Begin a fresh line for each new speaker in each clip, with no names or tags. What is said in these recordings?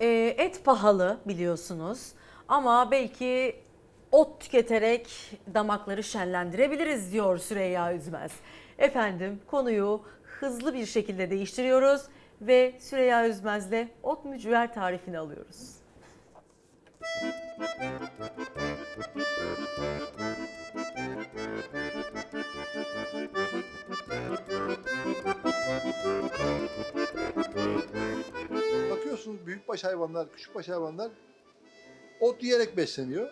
Ee, et pahalı biliyorsunuz ama belki ot tüketerek damakları şenlendirebiliriz diyor Süreyya Üzmez. Efendim konuyu hızlı bir şekilde değiştiriyoruz ve Süreyya Üzmez'le ot mücver tarifini alıyoruz.
Büyükbaş hayvanlar, küçükbaş hayvanlar ot yiyerek besleniyor.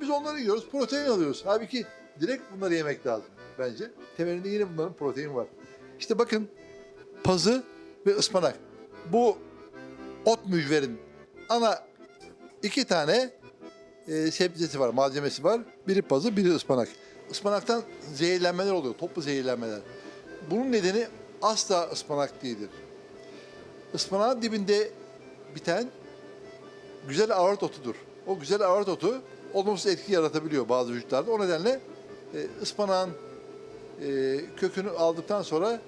Biz onları yiyoruz, protein alıyoruz. Halbuki direkt bunları yemek lazım bence. Temelinde yine bunların protein var. İşte bakın pazı ve ıspanak. Bu ot mücverin ana iki tane e, sebzesi var, malzemesi var. Biri pazı, biri ıspanak. Ispanaktan zehirlenmeler oluyor, toplu zehirlenmeler. Bunun nedeni asla ıspanak değildir. Ispanağın dibinde biten güzel aort otudur. O güzel aort otu olumsuz etki yaratabiliyor bazı vücutlarda. O nedenle e, ıspanağın e, kökünü aldıktan sonra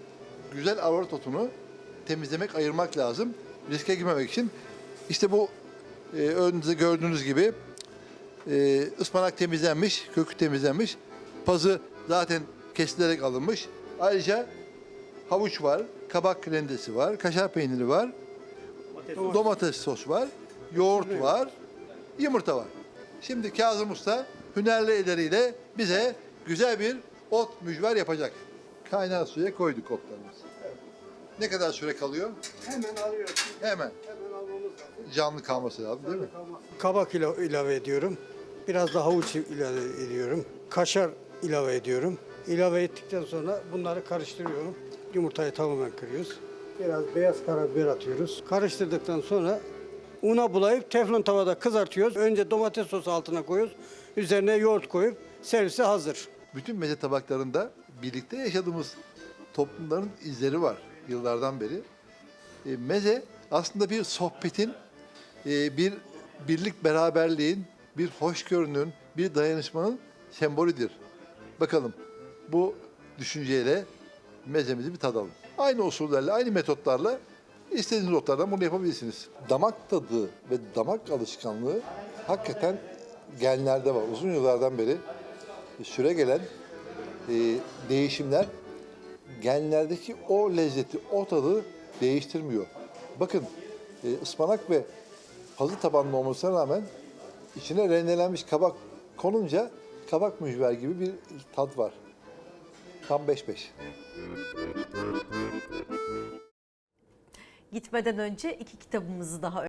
güzel aort otunu temizlemek, ayırmak lazım. Riske girmemek için. İşte bu e, önünüzde gördüğünüz gibi e, ıspanak temizlenmiş, kökü temizlenmiş. Pazı zaten kesilerek alınmış. Ayrıca havuç var, kabak rendesi var, kaşar peyniri var, domates sos var, yoğurt var, yumurta var. Şimdi Kazım Usta hünerli elleriyle bize güzel bir ot mücver yapacak. Kaynar suya koyduk otlarımızı. Ne kadar süre kalıyor?
Hemen alıyoruz.
Hemen.
Hemen almamız lazım.
Canlı kalması lazım değil mi?
Kabak ila- ilave ediyorum. Biraz da havuç ilave ediyorum. Kaşar ilave ediyorum. İlave ettikten sonra bunları karıştırıyorum. Yumurtayı tamamen kırıyoruz. Biraz beyaz karabiber atıyoruz. Karıştırdıktan sonra una bulayıp teflon tavada kızartıyoruz. Önce domates sosu altına koyuyoruz. Üzerine yoğurt koyup servise hazır.
Bütün meze tabaklarında birlikte yaşadığımız toplumların izleri var yıllardan beri. E, meze aslında bir sohbetin, e, bir birlik beraberliğin, bir hoşgörünün, bir dayanışmanın sembolüdür. Bakalım bu düşünceyle mezemizi bir tadalım. Aynı usullerle, aynı metotlarla istediğiniz otlardan bunu yapabilirsiniz. Damak tadı ve damak alışkanlığı hakikaten genlerde var. Uzun yıllardan beri süre gelen e, değişimler genlerdeki o lezzeti, o tadı değiştirmiyor. Bakın e, ıspanak ve pazı tabanlı olmasına rağmen içine rendelenmiş kabak konunca kabak mücver gibi bir tat var. Tam 5-5.
Gitmeden önce iki kitabımızı daha